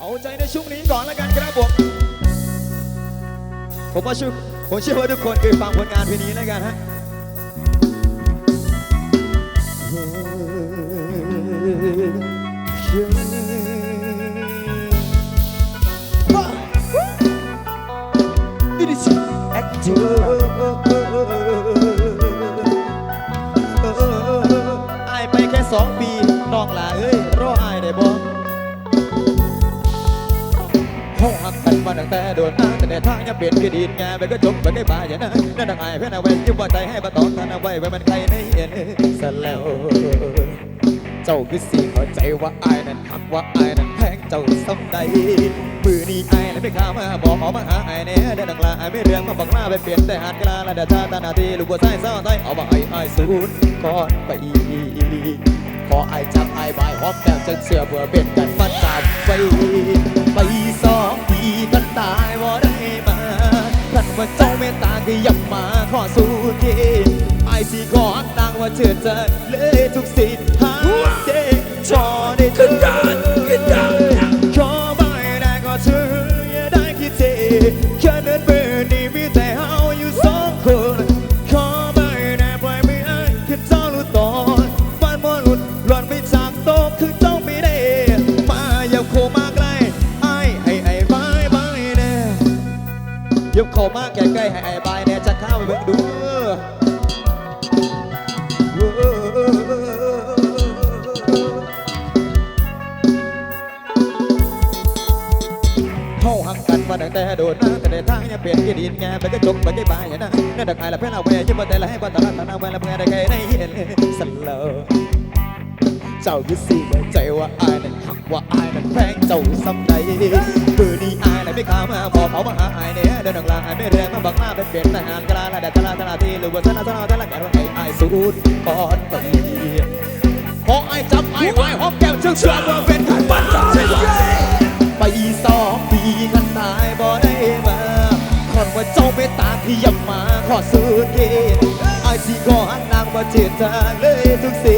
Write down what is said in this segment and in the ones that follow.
เอาใจในช่วงนี้ก่อนแล้วกันครับผมผมว่าชื่อผมเชื่อว่าทุกคนเคยฟังผลงานเพลงนี้แล้วกันฮะ It is actor อายไปแค่สองปีน้องหลาเอ้ยรออายได้บ่ ห้องหักกันมาตั้งแต่โดนอ้าแต่ในทางยังเปลี่ยนคือดีดงานไปก็จบไปได้บาอย่างนั้นนั่นดังไอ้เพื่อนเอาไว้ยิ้มว่าใจให้มาตอนกันเอาไว้ไว้มันใครในเห็นสแล้วเจ้าคือสิเข้าใจว่าอายนั้นหักว่าอายนั้นแพงเจ้าสำใดมือนี้อายนั้นไม่ข้ามาบอกออกมาหาอายแน่ได้ดังลาอายไม่เรื่องมาบังลาไปเปลี่ยนแต่หาดกลาและเดชาตานาทีลูกบัวไส้เศร้าไทยเอามาไอ้อายสูญก่อนไป พอไอายจับไอายบายหอมแก้มจนเสื้อเบื่อเป็นกันมันจับไปไปสองปีกันตายว่าได้มาท่านว่าเจ้าเมตตาก็ยับมาขอสู้ทีไอายสีขออักนางว่าเชื่อใจเลยทุกสิทธิ์หาเด็กชอได้เธอ มาอย่าโคมาใกล้ไอ้ายให้ไอ้บายบายแน่อย่าเข้ามาใกล้ๆให้ไอ้บายแน่จะเข้าไปเบิ่งดูเฮาหักกันมาตั้งแต่โดนนะแต่ในทางยังเปลี่ยนกี่ดินไงไปก็จบไปได้บายอย่างนั้นนั่นดักไอ้ละเพื่อนเอาไว้ยิ้มมาแต่ละให้ความตลาดตนาไว้ละเพื่อนได้ใครได้เห็นสลอ เจ้าคือสิเข้าใจว่าอายนั้นหักว่าอายนั้นแพงเจ้าสำใดมือนี้อายนั้นไม่ข้ามาบอกเขามาหาอายเนี่ยเดินหลังลาอายไม่เรียนมาบักมาเป็นเปลี่ยนทหารกลาละแดดตลาตลาที่หรือว่าชนะชนะตลาดแกว่าไอ้อายสูดก่อนไปขออายจับอายไว้หอมแก้มเชื่อเชื่อเมื่อเป็นการบันใจไปสองปีกันตายบ่ได้มาขอนว่าเจ้าเมตตาที่ยับมาขอสู้เกณฑ์อายสิขอหันนางมาเจียดจางเลยทุกสิ่ง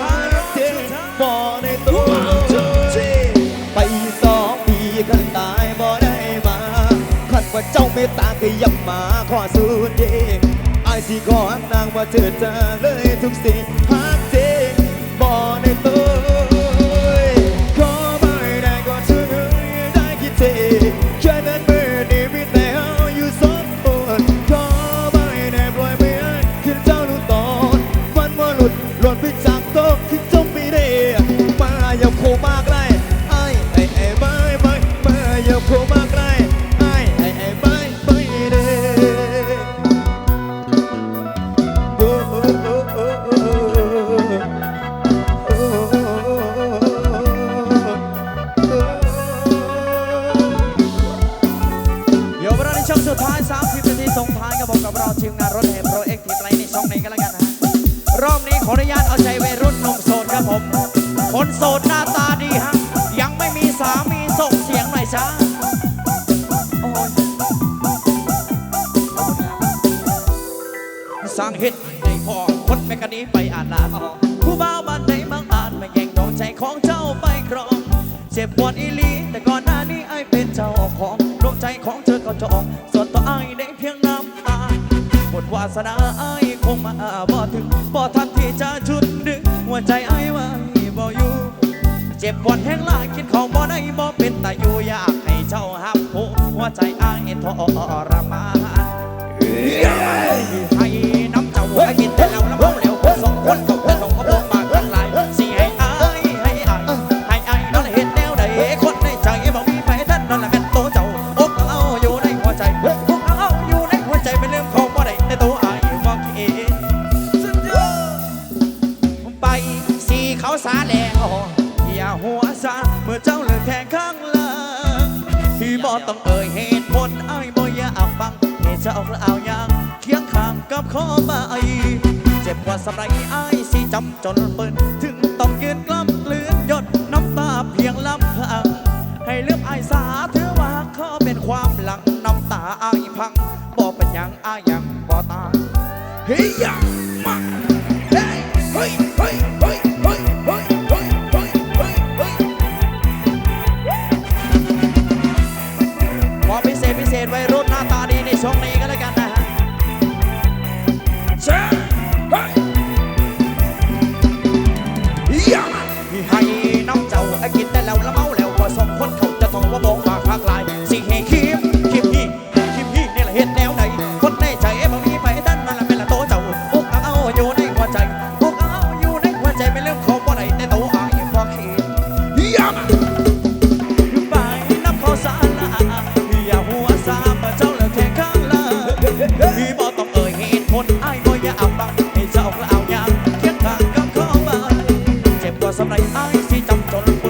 องปีข้างตายบ่ได้มาท่านว่าเจ้าเมตตาขยับมาขอสูดดีไอ้สิขอหักนางว่าเจิดจะเลยทุกสิ่งหาเจ็บบ่ได้ตัว ดหน้าตาดีฮะ ยังไม่มีสามีส่งเสียงหน่อยจ้าโอ้ยสร้างเฮ็ดในพอคนแมกนี้ไปอ่านลาผู้บ่าวบ้านไหนบางอาจมาแย่งดวงใจของเจ้าไปครอง เจ็บปวดอีลีแต่ก่อนหน้านี้ไอ้เป็นเจ้าของดวงใจของเธอก็จองส่วนตัวไอ้ได้เพียงน้ำตาบทวาสนาไอ้คงมาบ่ถึงบ่ทันที่จะชุดดึงหัวใจไอ้ไว้บ่อยู่เจ็็บปวดแห้งลากินของบ่ได้บ่เป็นแต่อยู่อยากให้เจ้าหับหัวใจอ้างเอ็นทรมาน สำไรไอ้ที่จำจน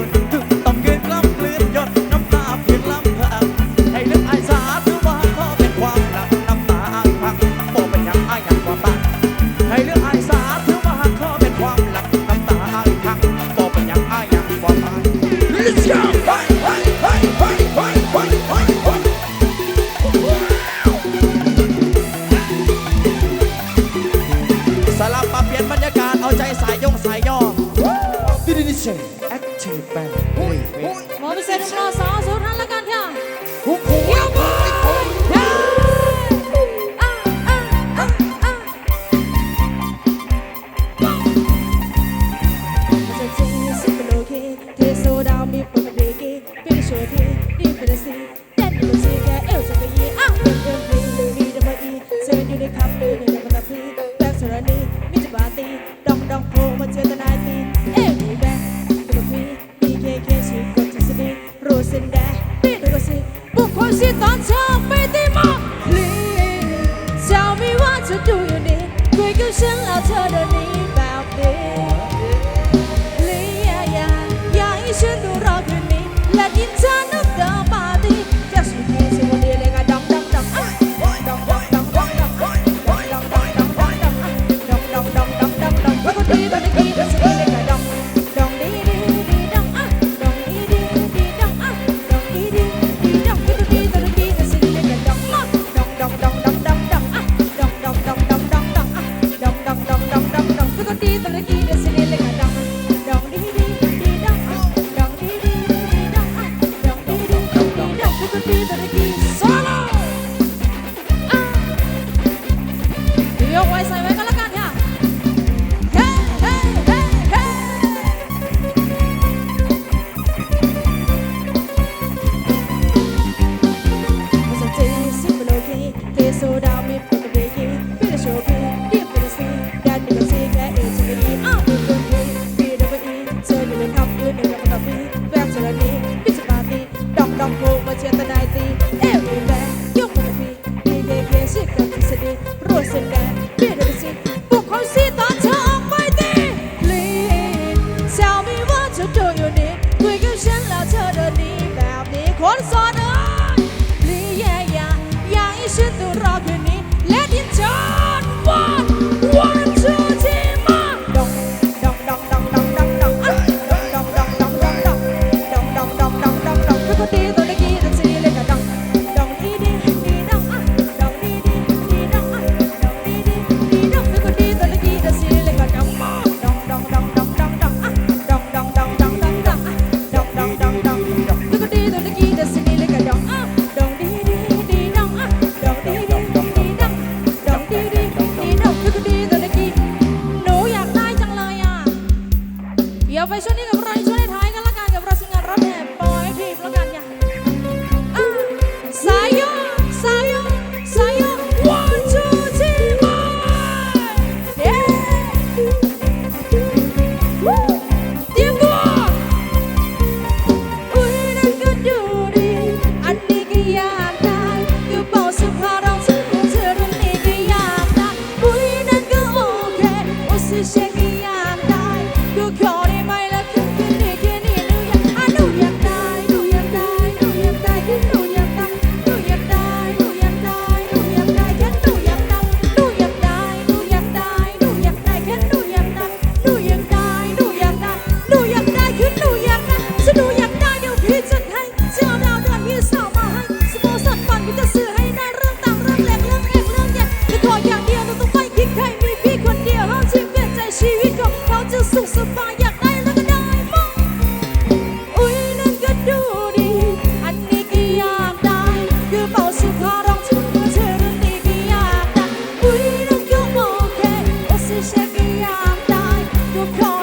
อยากได้ก็เพราะ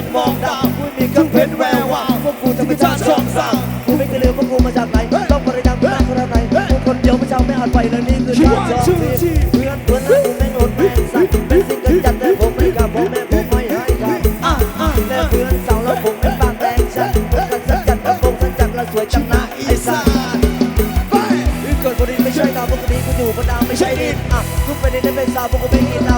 นั่มองดาวกูมีกระเพ็รแวววาวพวกกูจะเป็นชาติช่องสามกูไม่เคยลืมพวกกูมาจากไหนต้องบริดังเป็นคนไหนกูคนเดียวไม่เจ้าไม่หันไปเลยนี่คือชาติช่องสี่เพื่อนเพื่อนกูไม่โหดแม่สั่งเป็นสิ่งกันจัดแต่ผมไม่กล้าบอกแม่ผมไม่ให้ใครอะอะแม่เพื่อนสาวแล้วผมไม่บางแดงฉันผมกันสักจัดแต่ผมสักจัดแล้วสวยจังนะอีสานไปเกิดคนดีไม่ใช่ดาวมปนี้กูอยู่ก็ดาวไม่ใช่ดินอะทุกประเด็นได้เป็นสาวพวกกูไม่กิน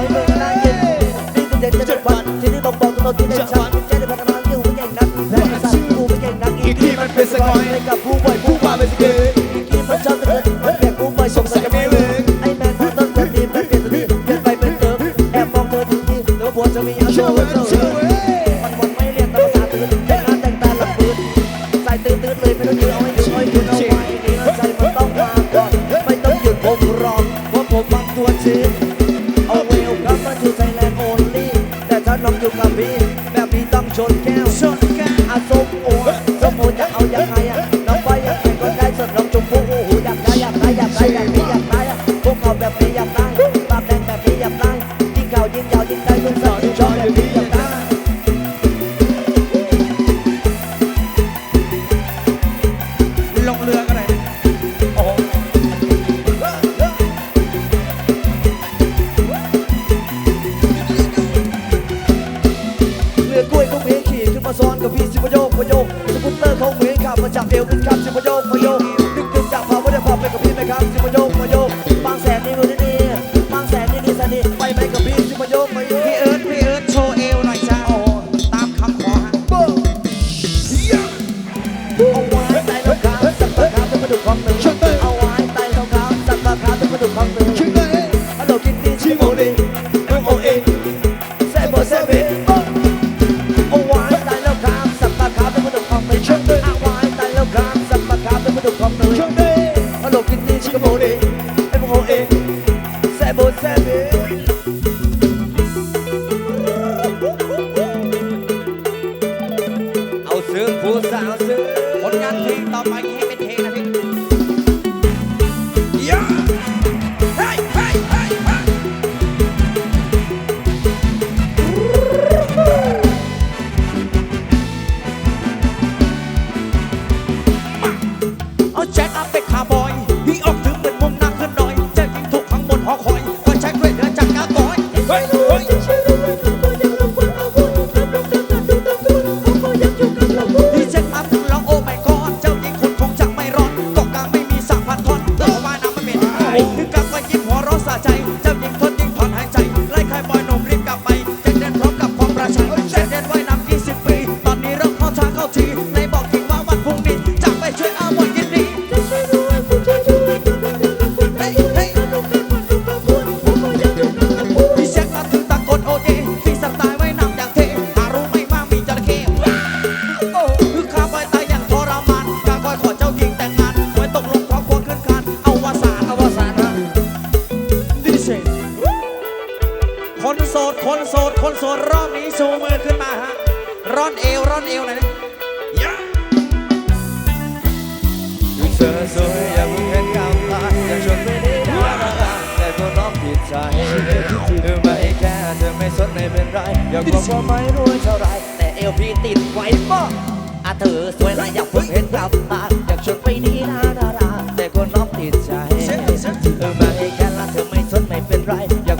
กพยกสกุตเตอร์ของเหมือนขับมาจับเอวเป็นขับชิบพยกพยก like ร อยากบอกว่าไม่รวยเท่าไร แต่เอวพีติดไว้ป้ออาเธอสวยนะอยากเพิ่งเห็นกับตา อยากชวนไปดีนาดาราแต่ก็น้องติดใจ เธอมาให้แค่ละเธอไม่ทนไม่เป็นไร อยาก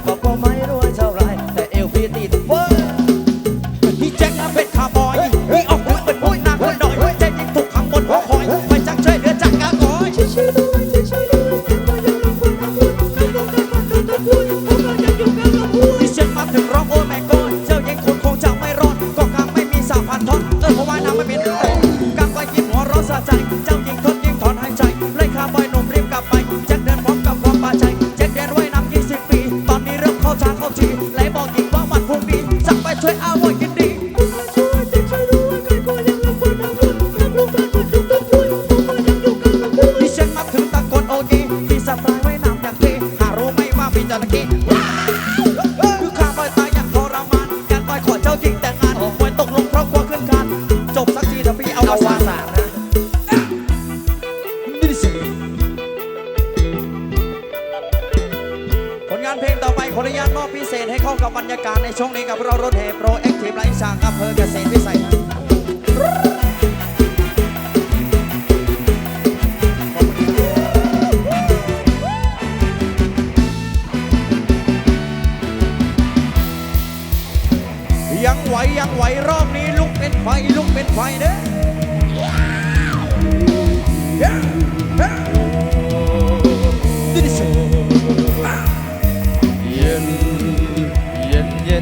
where I want you. ยังไหวยังไหวรอบนี้ลุกเป็นไฟลุกเป็นไฟเด้อเย็นเย็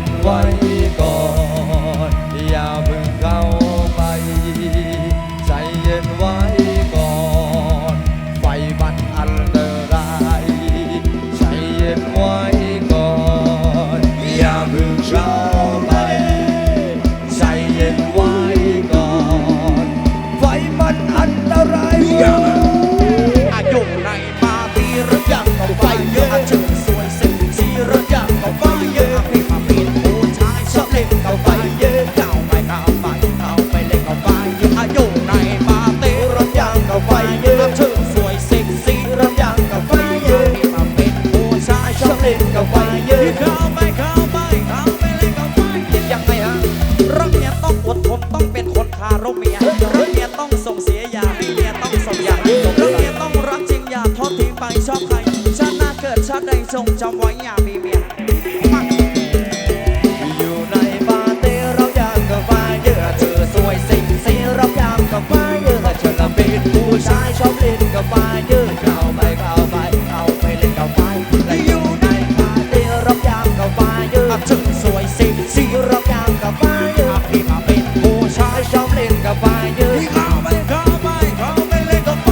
เยอะถึงสวยสิสีรอบยางกับไฟเยพี่มาเป็นผู้ชายชอบเนกับไที่เขาไปเขาไปเขาไปเล่นกับไ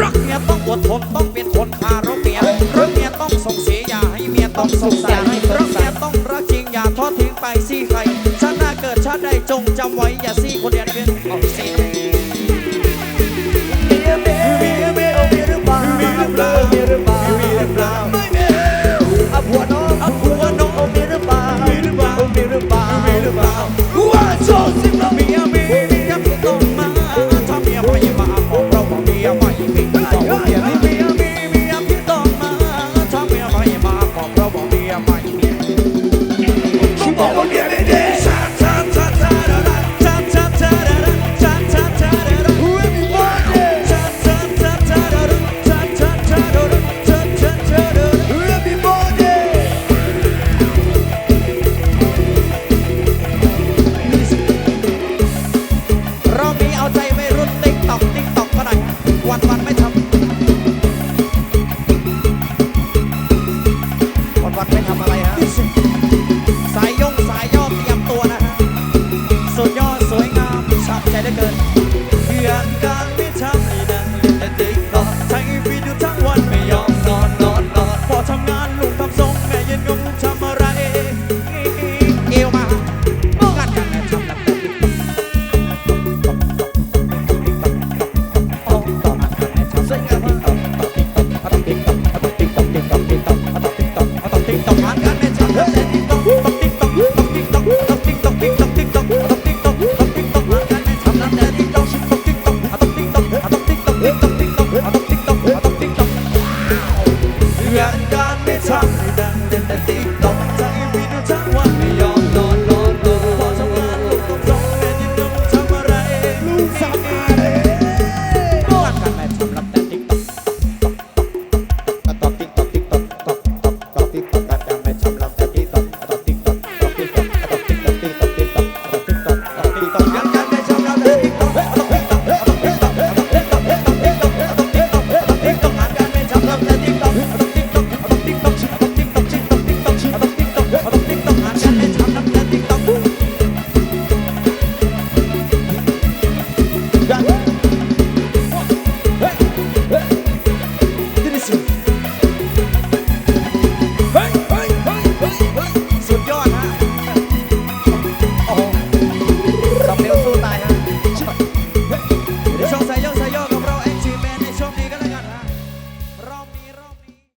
รักเมียต้องอดทนต้องเป็นคนพารัเมียรัเมียต้องส่งเสียอย่าให้เมียต้องสงสัยรักเมียต้องรักจริงอย่าทอดทิ้งไปสิใครชาติหน้าเกิดชาติใดจงจำไว้อย่าสี่คนเดียว Oh you.